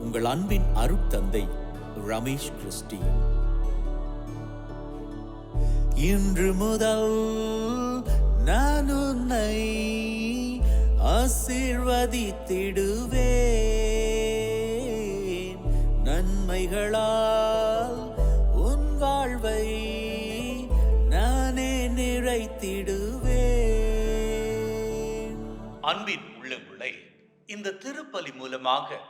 உங்கள் அன்பின் அருட்தந்தை ரமேஷ் கிறிஸ்டி இன்று முதல் நான் உன்னை ஆசீர்வதித்திடுவேன். நன்மைகளால் உன் வாழ்வை நானே நிறைத்திடுவேன். அன்பின் உள்ளங்களை இந்த திருப்பலி மூலமாக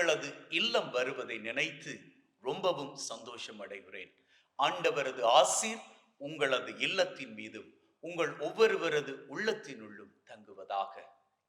உங்களது இல்லம் வருவதை நினைத்து ரொம்பவும் சந்தோஷம் அடைகிறேன் ஆண்டவரது ஆசீர் உங்களது இல்லத்தின் மீதும் உங்கள் ஒவ்வொருவரது உள்ளத்தினுள்ளும் தங்குவதாக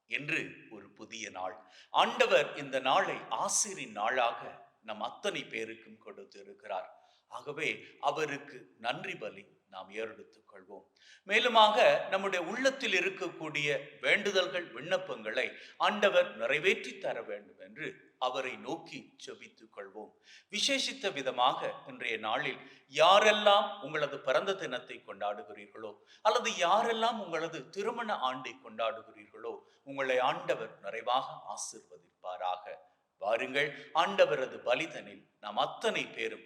என்று ஒரு புதிய நாள். ஆண்டவர் இந்த நாளை ஆசிரின் நாளாக நம் அத்தனை பேருக்கும் கொடுத்து இருக்கிறார் ஆகவே அவருக்கு நன்றி பலி நாம் ஏறெடுத்துக் கொள்வோம். மேலுமாக நம்முடைய உள்ளத்தில் இருக்கக்கூடிய வேண்டுதல்கள் விண்ணப்பங்களை ஆண்டவர் நிறைவேற்றி தர வேண்டும் என்று அவரை நோக்கி செபித்துக் கொள்வோம். விசேஷித்த விதமாக இன்றைய நாளில் யாரெல்லாம் உங்களது பிறந்த தினத்தை கொண்டாடுகிறீர்களோ அல்லது யாரெல்லாம் உங்களது திருமண ஆண்டை கொண்டாடுகிறீர்களோ உங்களை ஆண்டவர் நிறைவாக ஆசிர்வதிப்பாராக. வாருங்கள் ஆண்டவரது பலிதனில் நாம் அத்தனை பேரும்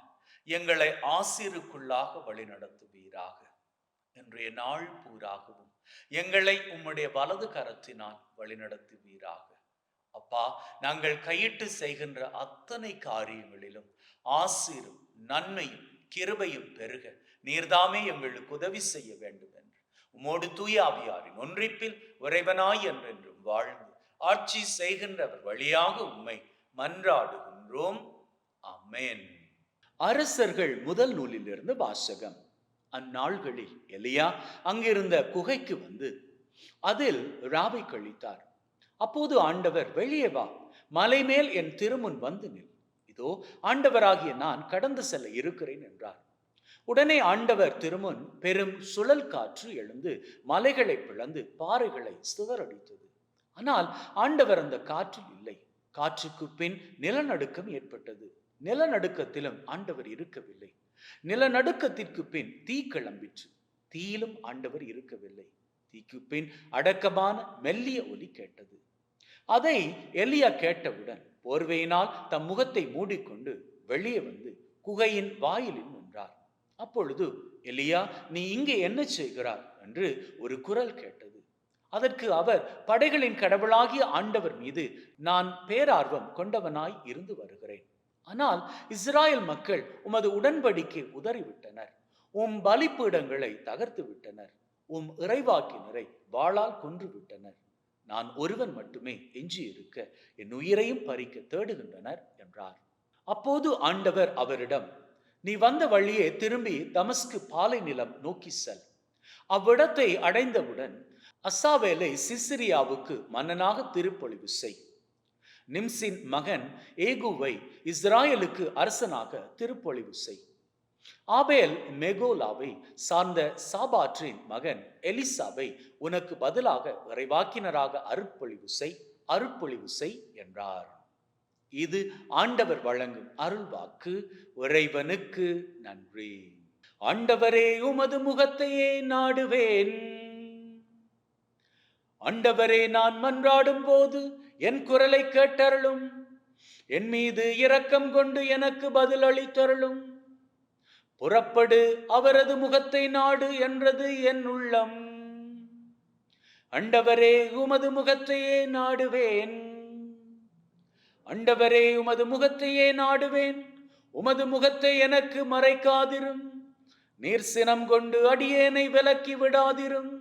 எங்களை ஆசிருக்குள்ளாக வழிநடத்துவீராக இன்றைய நாள் பூராகவும் எங்களை உம்முடைய வலது கரத்தினால் வழிநடத்துவீராக அப்பா நாங்கள் கையிட்டு செய்கின்ற அத்தனை காரியங்களிலும் ஆசிரும் நன்மையும் கிருபையும் பெருக. நீர்தாமே எங்களுக்கு உதவி செய்ய வேண்டும் என்று உமோடு தூய ஆவியாரின் ஒன்றிப்பில் உறைவனாய் என்றென்றும் வாழ்ந்து ஆட்சி செய்கின்றவர் வழியாக உம்மை மன்றாடுகின்றோம். அமேன் அரசர்கள் முதல் நூலிலிருந்து வாசகம். அந்நாள்களில் எலியா அங்கிருந்த குகைக்கு வந்து அதில் ராவை கழித்தார். அப்போது ஆண்டவர் வெளியே வா மலை மேல் என் திருமுன் வந்து நில். இதோ ஆண்டவராகிய நான் கடந்து செல்ல இருக்கிறேன் என்றார். உடனே ஆண்டவர் திருமுன் பெரும் சுழல் காற்று எழுந்து மலைகளை பிளந்து பாறைகளை சிதறடித்தது. ஆனால் ஆண்டவர் அந்த காற்றில் இல்லை. காற்றுக்கு பின் நிலநடுக்கம் ஏற்பட்டது. நிலநடுக்கத்திலும் ஆண்டவர் இருக்கவில்லை. நிலநடுக்கத்திற்கு பின் தீ கிளம்பிற்று. தீயிலும் ஆண்டவர் இருக்கவில்லை. தீக்கு பின் அடக்கமான மெல்லிய ஒலி கேட்டது. அதை எலியா கேட்டவுடன் போர்வையினால் தம் முகத்தை மூடிக்கொண்டு வெளியே வந்து குகையின் வாயிலில் நின்றார். அப்பொழுது எலியா நீ இங்கே என்ன செய்கிறார் என்று ஒரு குரல் கேட்டது. அதற்கு அவர் படைகளின் கடவுளாகிய ஆண்டவர் மீது நான் பேரார்வம் கொண்டவனாய் இருந்து வருகிறேன். ஆனால் இஸ்ராயல் மக்கள் உமது உடன்படிக்கை உதறிவிட்டனர். உம் பலிப்பீடங்களை தகர்த்து விட்டனர் உம் இறைவாக்கினரை வாளால் கொன்று விட்டனர் நான் ஒருவன் மட்டுமே எஞ்சி இருக்க என் உயிரையும் பறிக்க தேடுகின்றனர் என்றார். அப்போது ஆண்டவர் அவரிடம் நீ வந்த வழியே திரும்பி தமஸ்கு பாலை நிலம் நோக்கி செல். அவ்விடத்தை அடைந்தவுடன் அசாவேலை சிசிரியாவுக்கு மன்னனாக திருப்பொழிவு செய். நிம்சின் மகன் ஏகுவை இஸ்ராயலுக்கு அரசனாக திருப்பொழிவு செய். ஆபேல் மெகோலாவை சார்ந்த சாபாற்றின் மகன் எலிசாவை உனக்கு பதிலாக விரைவாக்கினராக அருட்பொழிவு செய் அருட்பொழிவு செய் என்றார். இது ஆண்டவர் வழங்கும் அருள்வாக்கு. இறைவனுக்கு நன்றி. ஆண்டவரே உமது முகத்தையே நாடுவேன். ஆண்டவரே நான் மன்றாடும் போது என் குரலை கேட்டருளும். என் மீது இரக்கம் கொண்டு எனக்கு பதில் அளித்தருளும். புறப்படு அவரது முகத்தை நாடு என்றது என் உள்ளம். அண்டவரே உமது முகத்தையே நாடுவேன். அண்டவரே உமது முகத்தையே நாடுவேன். உமது முகத்தை எனக்கு மறைக்காதிரும். நீர் சினம் கொண்டு அடியேனை விலக்கி விடாதிரும்.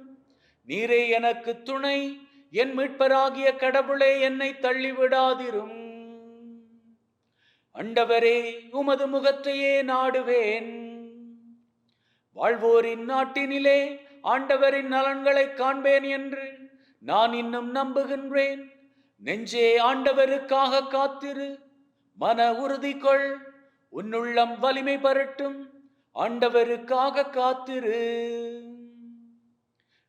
நீரே எனக்கு துணை என் மீட்பராகிய கடவுளே என்னை தள்ளிவிடாதிரும். அண்டவரே உமது முகத்தையே நாடுவேன். வாழ்வோரின் நாட்டினிலே ஆண்டவரின் நலன்களை காண்பேன் என்று நான் இன்னும் நம்புகின்றேன். நெஞ்சே ஆண்டவருக்காக காத்திரு. மன உறுதி கொள். உன்னுள்ளம் வலிமை பரட்டும். ஆண்டவருக்காக காத்திரு.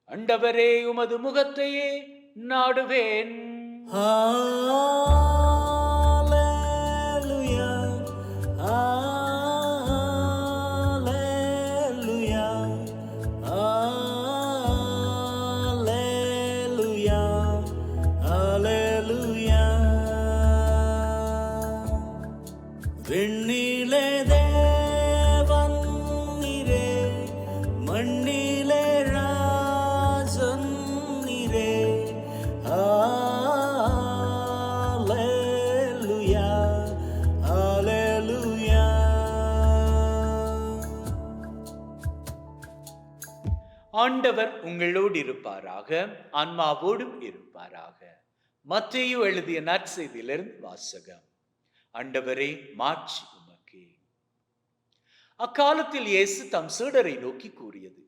அண்டவரே உமது முகத்தையே நாடுவேன் ஆ ஆண்டவர் உங்களோடு இருப்பாராக ஆன்மாவோடும் இருப்பாராக. மத்தேயு எழுதிய நற்செய்தியிலிருந்து வாசகம். ஆண்டவரே மாட்சி உமக்கே. அக்காலத்தில் இயேசு தம் சீடரை நோக்கி கூறியது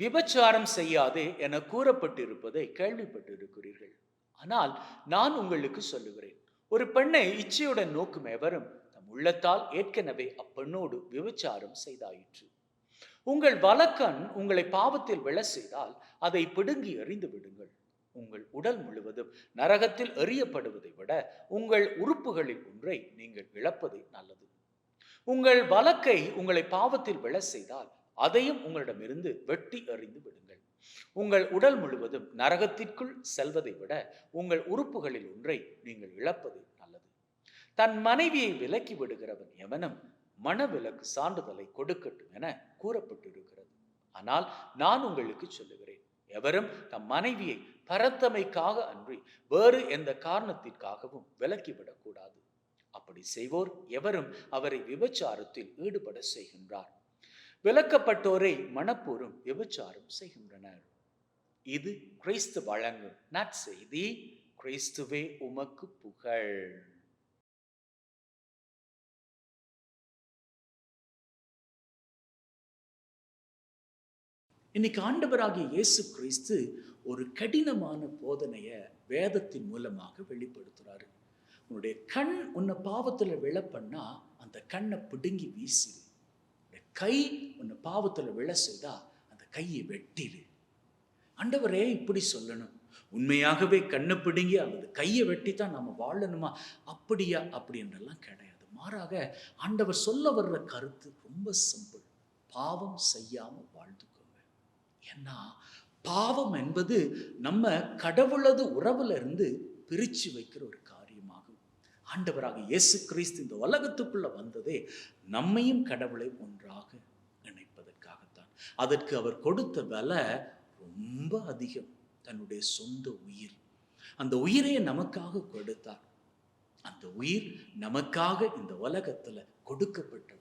விபச்சாரம் செய்யாதே என கூறப்பட்டிருப்பதை கேள்விப்பட்டிருக்கிறீர்கள். ஆனால் நான் உங்களுக்கு சொல்லுகிறேன் ஒரு பெண்ணை இச்சையுடன் நோக்கும் எவரும் தம் உள்ளத்தால் ஏற்கனவே அப்பெண்ணோடு விபச்சாரம் செய்தாயிற்று. உங்கள் வலக்கண் உங்களை பாவத்தில் விழ செய்தால் அதை பிடுங்கி எறிந்து விடுங்கள். உங்கள் உடல் முழுவதும் நரகத்தில் எறியப்படுவதை விட உங்கள் உறுப்புகளில் ஒன்றை நீங்கள் இழப்பது நல்லது. உங்கள் வழக்கை உங்களை பாவத்தில் விழ செய்தால் அதையும் உங்களிடமிருந்து வெட்டி எறிந்து விடுங்கள். உங்கள் உடல் முழுவதும் நரகத்திற்குள் செல்வதை விட உங்கள் உறுப்புகளில் ஒன்றை நீங்கள் இழப்பது நல்லது. தன் மனைவியை விலக்கி விடுகிறவன் எவனும் மனவிலக்கு சான்றிதழை கொடுக்கட்டும் என கூறப்பட்டிருக்கிறது. ஆனால் நான் உங்களுக்கு சொல்லுகிறேன் எவரும் தம் மனைவியை பரத்தமைக்காக அன்றி வேறு எந்த காரணத்திற்காகவும் விலக்கிவிடக்கூடாது. அப்படி செய்வோர் எவரும் அவரை விபச்சாரத்தில் ஈடுபட செய்கின்றார். விலக்கப்பட்டோரை மனப்பூர்வம் விபச்சாரம் செய்கின்றனர். இது கிறிஸ்து வழங்கும் நற்செய்தி. கிறிஸ்துவே உமக்கு புகழ். இன்னைக்கு ஆண்டவராகிய இயேசு கிறிஸ்து ஒரு கடினமான போதனையை வேதத்தின் மூலமாக வெளிப்படுத்துகிறாரு உன்னுடைய கண் உன்னை பாவத்தில் விழ பண்ணா அந்த கண்ணை பிடுங்கி வீசிடு கை உன்னை பாவத்தில் விழ செய்தா அந்த கையை வெட்டிடு ஆண்டவரே இப்படி சொல்லணும். உண்மையாகவே கண்ணை பிடுங்கி அல்லது கையை வெட்டி தான் நம்ம வாழணுமா? அப்படியா? அப்படின்றெல்லாம் கிடையாது. மாறாக ஆண்டவர் சொல்ல வர்ற கருத்து ரொம்ப சிம்பிள். பாவம் செய்யாமல் வாழ்ந்து ஏன்னா பாவம் என்பது நம்ம கடவுளது உறவுல இருந்து பிரித்து வைக்கிற ஒரு காரியமாகும். ஆண்டவராக இயேசு கிறிஸ்து இந்த உலகத்துக்குள்ள வந்ததே நம்மையும் கடவுளை ஒன்றாக இணைப்பதற்காகத்தான். அதற்கு அவர் கொடுத்த விலை ரொம்ப அதிகம். தன்னுடைய சொந்த உயிர். அந்த உயிரையே நமக்காக கொடுத்தார். அந்த உயிர் நமக்காக இந்த உலகத்துல கொடுக்கப்பட்ட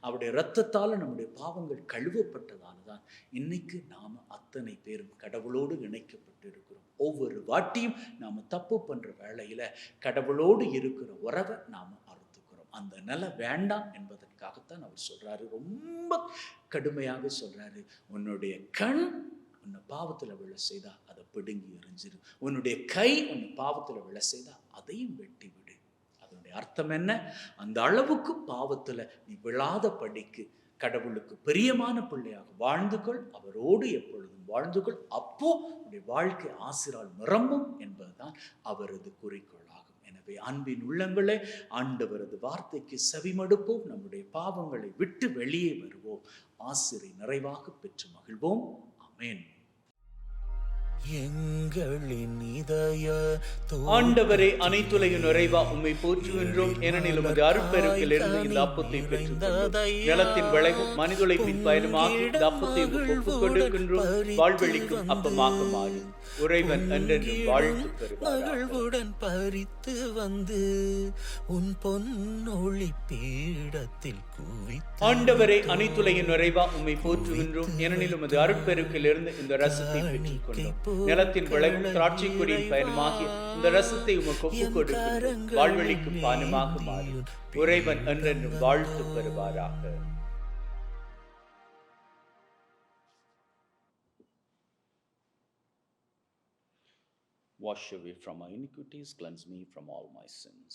அவருடைய இரத்தத்தால் நம்முடைய பாவங்கள் கழுவப்பட்டதால் தான் இன்னைக்கு நாம் அத்தனை பேரும் கடவுளோடு இணைக்கப்பட்டு இருக்கிறோம் ஒவ்வொரு வாட்டியும் நாம தப்பு பண்ணுற வேளையில் கடவுளோடு இருக்கிற உறவை நாம் அறுத்துக்கிறோம். அந்த நிலை வேண்டாம் என்பதற்காகத்தான் அவர் சொல்கிறாரு ரொம்ப கடுமையாக சொல்கிறாரு உன்னுடைய கண் உன்னை பாவத்தில் விழ செய்தா அதை பிடுங்கி எறிஞ்சிரு உன்னுடைய கை உன்னை பாவத்தில் விழ செய்தா அதையும் வெட்டி விடு அதனுடைய அர்த்தம் என்ன? அந்த அளவுக்கு பாவத்துல நீ விழாத படிக்கு கடவுளுக்கு பிரியமான பிள்ளையாக வாழ்ந்து கொள் அவரோடு எப்பொழுதும் வாழ்ந்து கொள். அப்போ உடைய வாழ்க்கை ஆசிரால் நிரம்பும் என்பதுதான் அவரது குறிக்கோளாகும். எனவே அன்பின் உள்ளங்களே ஆண்டவரது வார்த்தைக்கு செவிமடுப்போம் நம்முடைய பாவங்களை விட்டு வெளியே வருவோம். ஆசிரை நிறைவாக பெற்று மகிழ்வோம். அமேன் எங்களின் இதய ஆண்டவரே அனைத்துலகின் நிறைவா உம்மை போற்றுகின்றோம். ஏனெனில் உமது அருட்பெருக்கில் இருந்து இந்த அப்பத்தை பெற்று நிலத்தின் விளைவும் மனிதொலைப்பின் பயனுமாக இந்த அப்பத்தை ஒப்புக் கொடுக்கின்றோம். வாழ்வெளிக்கும் அப்பமாக மாறி உறைவன் என்றென்றும் வாழ்த்து மகிழ்வுடன் பறித்து வந்து உன் பொன்னொளி பீடத்தில் குவித்து ஆண்டவரே அனைத்துலகின் நிறைவா உம்மை போற்றுகின்றோம். ஏனெனில் உமது அருட்பெருக்கில் இருந்து இந்த ரசத்தை பெற்றுக்கொண்டோம். நிலத்தின் விளைவும் திராட்சைக்குடியின் பயனுமாகி இந்த ரசத்தை உமக்கு ஒப்புக் கொடுக்கின்றோம் வாழ்வெளிக்கும் பானமாக மாறி உறைவன் என்றென்றும் வாழ்த்து பெறுவாராக. Wash away from my iniquities, cleanse me from all my sins.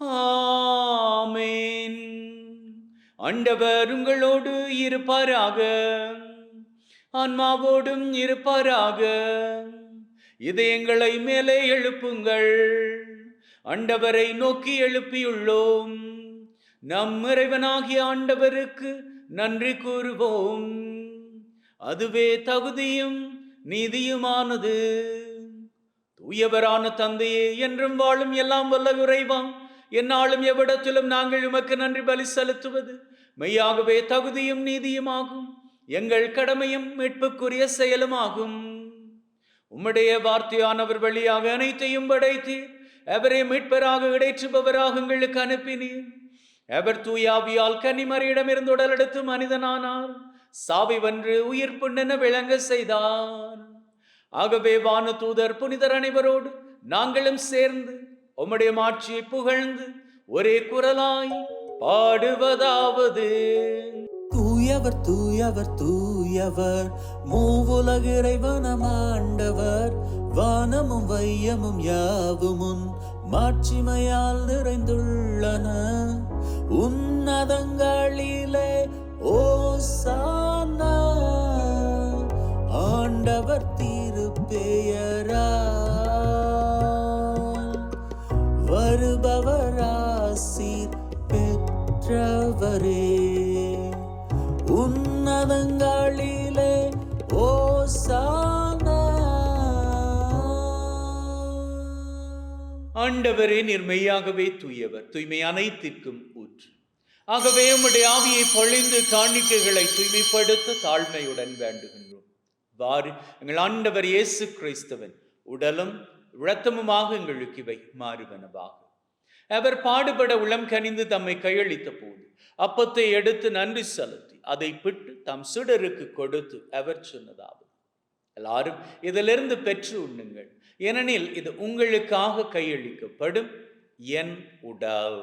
ஆமேன். ஆண்டவர் உங்களோடு இருப்பாராக. ஆன்மாவோடும் இருப்பாராக. இதயங்களை மேலே எழுப்புங்கள். ஆண்டவரை நோக்கி எழுப்பியுள்ளோம். நம் இறைவனாகிய ஆண்டவருக்கு நன்றி கூறுவோம். அதுவே தகுதியும் நீதியுமானது. தூயவரான தந்தையே என்றும் வாழும் எல்லாம் வல்ல இறைவாம் என்னாலும் எவ்விடத்திலும் நாங்கள் உமக்கு நன்றி பலி செலுத்துவது. மெய்யாகவே தகுதியும் நீதியுமாகும். எங்கள் கடமையும் மீட்புக்குரிய செயலுமாகும். உம்முடைய வார்த்தையானவர் வழியாக அனைத்தையும் படைத்தீர். அவரை மீட்பராக இடைற்றுபவராக எங்களுக்கு அனுப்பினீர். எவர் தூயாவியால் உடல் உடலெடுத்து மனிதனானார். சாவி வென்று உயிர் புண்ணென விளங்க செய்தார். ஆகவே வான தூதர் புனிதர் அனைவரோடு நாங்களும் சேர்ந்து உம்முடைய மாட்சியை புகழ்ந்து ஒரே குரலாய் பாடுவதாவது. தூயவர் தூயவர் தூயவர் மூவுலக இறைவனமாண்டவர் வானமும் வையமும் யாவுமுன் மாட்சிமையால் நிறைந்துள்ளன. உன்னதங்களிலே ஓ ஓசானா ஆண்டவர் திருப்பெயரால் வருபவராசீர் பெற்றவரே. உன்னதங்களிலே ஓ ஆண்டவரே நீர் மெய்யாகவே தூயவர் தூய்மை அனைத்திற்கும் ஊற்று. ஆகவே உம்முடைய ஆவியை பொழிந்து காணிக்கைகளை தூய்மைப்படுத்த தாழ்மையுடன் வேண்டுகின்றோம். வாரு எங்கள் ஆண்டவர் இயேசு கிறிஸ்தவன் உடலும் இரத்தமுமாக எங்களுக்கு இவை மாறுவனவாகும் அவர் பாடுபட உளம் கனிந்து தம்மை கையளித்த போது அப்பத்தை எடுத்து நன்றி செலுத்தி அதை பிட்டு தம் சுடருக்கு கொடுத்து அவர் சொன்னதாவது. எல்லாரும் இதிலிருந்து பெற்று உண்ணுங்கள். ஏனெனில் இது உங்களுக்காக கையளிக்கப்படும் என் உடல்.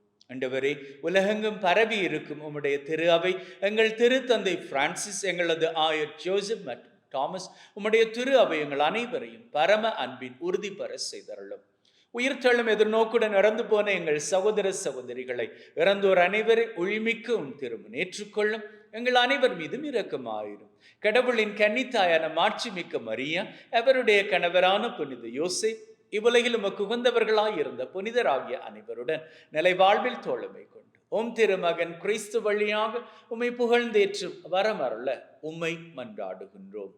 ஆண்டவரே உலகெங்கும் பரவி இருக்கும் உம்முடைய திரு அவை எங்கள் திருத்தந்தை பிரான்சிஸ் எங்களது ஆயர் ஜோசப் மற்றும் தாமஸ் உம்முடைய திரு அவை எங்கள் அனைவரையும் பரம அன்பின் உறுதிபெற செய்தருளும். உயிர்த்தெழும் எதிர்நோக்குடன் இறந்து போன எங்கள் சகோதர சகோதரிகளை இறந்தோர் அனைவரை ஒளிமிக்க உம் திருமணம் ஏற்றுக்கொள்ளும். எங்கள் அனைவர் மீதும் இரக்கமாயிரும். கடவுளின் கன்னித்தாயான மாட்சிமிக்க மரியா அவருடைய கணவரான புனித யோசை இவ்வுலகில் உமக்கு உகந்தவர்களாய் இருந்த புனிதராகிய அனைவருடன் நிலை வாழ்வில் தோழமை கொண்டு ஓம் திருமகன் கிறிஸ்து வழியாக உம்மை புகழ்ந்தேற்று வரமருள உம்மை மன்றாடுகின்றோம்.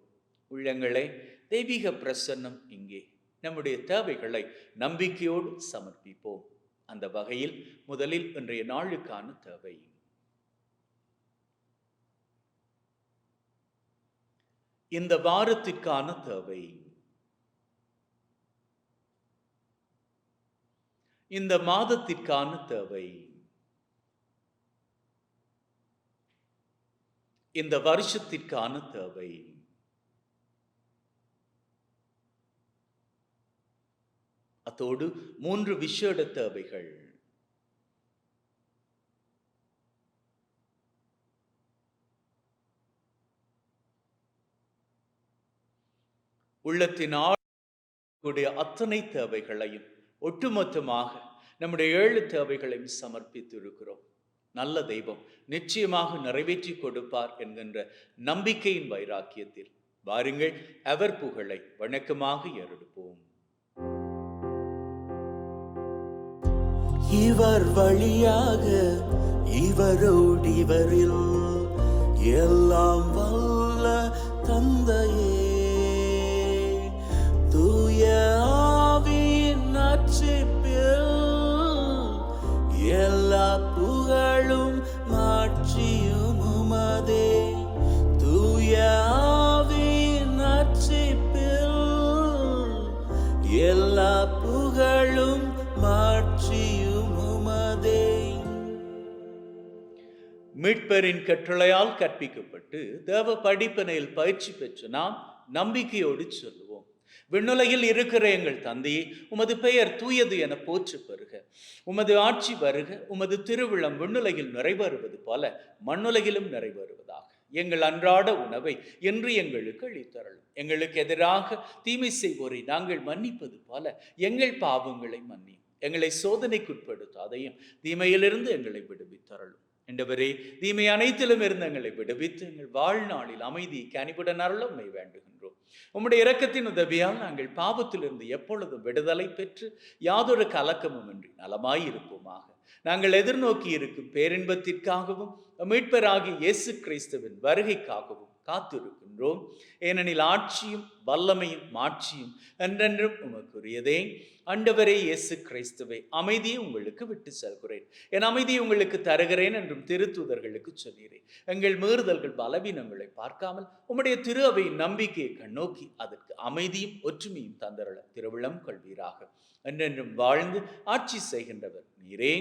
உள்ளங்களே தெய்வீக பிரசன்னம் இங்கே. நம்முடைய தேவைகளை நம்பிக்கையோடு சமர்ப்பிப்போம். அந்த வகையில் முதலில் இன்றைய நாளுக்கான தேவை. இந்த வாரத்திற்கான தேவை. இந்த மாதத்திற்கான தேவை. இந்த வருஷத்திற்கான தேவை. அத்தோடு மூன்று விஷேட தேவைகள். உள்ளத்தின் ஆளுடைய அத்தனை தேவைகளையும் ஒட்டுமொத்தமாக நம்முடைய ஏழு தேவைகளையும் சமர்ப்பித்து இருக்கிறோம் நல்ல தெய்வம் நிச்சயமாக நிறைவேற்றி கொடுப்பார் என்கின்ற நம்பிக்கையின் வைராக்கியத்தில். வாருங்கள் அவர் புகழை வணக்கமாக ஏறெடுப்போம். இவர் வழியாக இவரோடு இவரில் எல்லாம் வல்ல தந்தையே. மீட்பரின் கட்டளையால் கற்பிக்கப்பட்டு தேவ படிப்பினையில் பயிற்சி பெற்று நாம் நம்பிக்கையோடு சொல்லுவோம். விண்ணுலகில் இருக்கிற எங்கள் தந்தையே உமது பெயர் தூயது என போற்று பெறுக. உமது ஆட்சி வருக உமது திருவிழம் விண்ணுலகில் நிறைவேறுவது போல மண்ணுலகிலும் நிறைவேறுவதாக. எங்கள் அன்றாட உணவை என்று எங்களுக்கு அளித்தரலும் எங்களுக்கு எதிராக தீமை செய்வோரை நாங்கள் மன்னிப்பது போல எங்கள் பாவங்களை மன்னி எங்களை சோதனைக்குட்படுத்தாதையும் தீமையிலிருந்து எங்களை விடுவித்தரலும் என்றவரே தீமை அனைத்திலும் இருந்து எங்களை விடுவித்து எங்கள் வாழ்நாளில் அமைதி கனிவுடன் அருள உண்மை வேண்டுகின்றோம். உம்முடைய இரக்கத்தின் உதவியால் நாங்கள் பாவத்திலிருந்து எப்பொழுதும் விடுதலை பெற்று யாதொரு கலக்கமும் இன்றி நலமாய் இருப்போமாக நாங்கள் எதிர்நோக்கி இருக்கும் பேரின்பத்திற்காகவும் மீட்பராகி இயேசு கிறிஸ்துவின் வருகைக்காகவும் கொள்கின்றோம். ஏனெனில் ஆட்சியும் வல்லமையும் மாட்சியும் என்றென்றும் உமக்குரியதே. அண்டவரே இயேசு கிறிஸ்துவை அமைதியை உங்களுக்கு விட்டு செல்கிறேன். என் அமைதியை உங்களுக்கு தருகிறேன் என்றும் திருத்தூதர்களுக்கு சொல்கிறேன். எங்கள் மீறுதல்கள் பலவீனங்களை பார்க்காமல் உம்முடைய திரு அவையின் நம்பிக்கையை கண்ணோக்கி அதற்கு அமைதியும் ஒற்றுமையும் தந்தரள திருவிழம் கொள்வீராக. என்றென்றும் வாழ்ந்து ஆட்சி செய்கின்றவர் நீரே.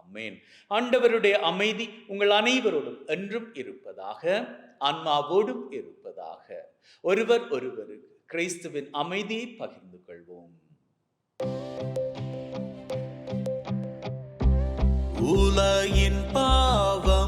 அம்மேன் ஆண்டவருடைய அமைதி உங்கள் அனைவரோடும் என்றும் இருப்பதாக. ஆன்மாவோடும் இருப்பதாக. ஒருவர் ஒருவருக்கு கிறிஸ்துவின் அமைதியை பகிர்ந்து கொள்வோம். உலகின் பாவம்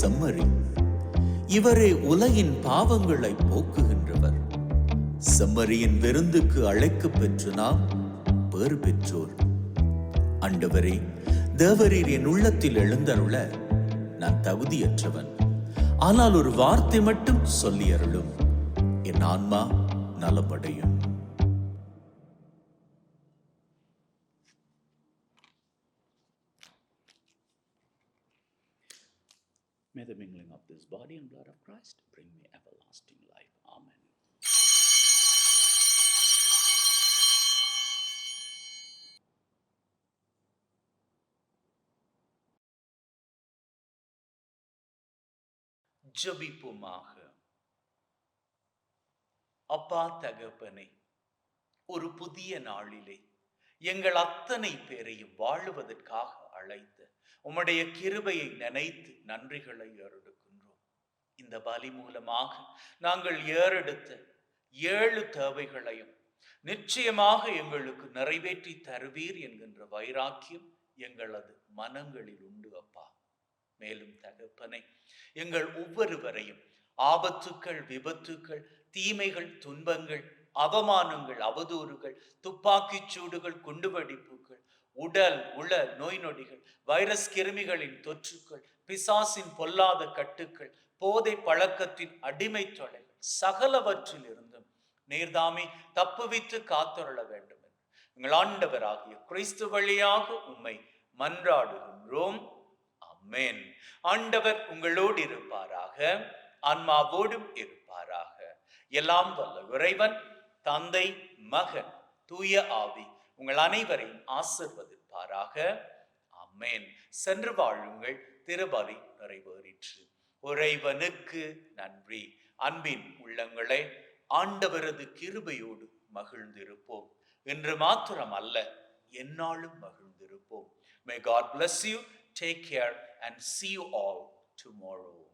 செம்மறி இவரே உலகின் பாவங்களை போக்குகின்றவர். செம்மறியின் விருந்துக்கு அழைக்கப் பெற்று நாம் பேறு பெற்றோர் அண்டவரே தேவரீர் என் உள்ளத்தில் எழுந்தருள நான் தகுதியற்றவன். ஆனால் ஒரு வார்த்தை மட்டும் சொல்லி அருளும். என் ஆன்மா நலமடையும். May the mingling of this body and blood of Christ bring me everlasting life. Amen. ஜபிப்புமாக அப்பா தகப்பனை ஒரு புதிய நாளிலே எங்கள் அத்தனை பேரையும் வாழுவதற்காக அழைத்த உம்முடைய கிருபையை நினைத்து நன்றிகளை ஏறெடுக்கின்றோம். இந்த பலி மூலமாக நாங்கள் ஏறெடுத்த ஏழு தேவைகளையும் நிச்சயமாக எங்களுக்கு நிறைவேற்றி தருவீர் என்கின்ற வைராக்கியம் எங்களது மனங்களில் உண்டு அப்பா. மேலும் தகப்பனை எங்கள் ஒவ்வொருவரையும் ஆபத்துக்கள் விபத்துக்கள் தீமைகள் துன்பங்கள் அவமானங்கள் அவதூறுகள் துப்பாக்கிச் சூடுகள் குண்டுவெடிப்புகள் உடல் உள நோய் நொடிகள் வைரஸ் கிருமிகளின் தொற்றுக்கள் பிசாசின் பொல்லாத கட்டுக்கள் போதை பழக்கத்தின் அடிமை தொலைகள் சகலவற்றில் இருந்தும் நீர்தாமே தப்புவித்து காத்தருள வேண்டும் என்று. எங்கள் ஆண்டவராகிய கிறிஸ்து வழியாக உம்மை மன்றாடுகின்றோம். அம்மேன் ஆண்டவர் உங்களோடு இருப்பாராக ஆன்மாவோடும் இருப்பாராக. எல்லாம் வல்ல இறைவன் தந்தை மகன் தூய ஆவி உங்கள் அனைவரையும் ஆசிர்வதிப்பாராக. அம்மேன் சென்று வாழுங்கள். திருபலி நிறைவேறிற்று. உறைவனுக்கு நன்றி. அன்பின் உள்ளங்களே ஆண்டவரது கிருபையோடு மகிழ்ந்திருப்போம். என்று மாத்திரம் அல்ல எந்நாளும் மகிழ்ந்திருப்போம். May God bless you take care and see you all tomorrow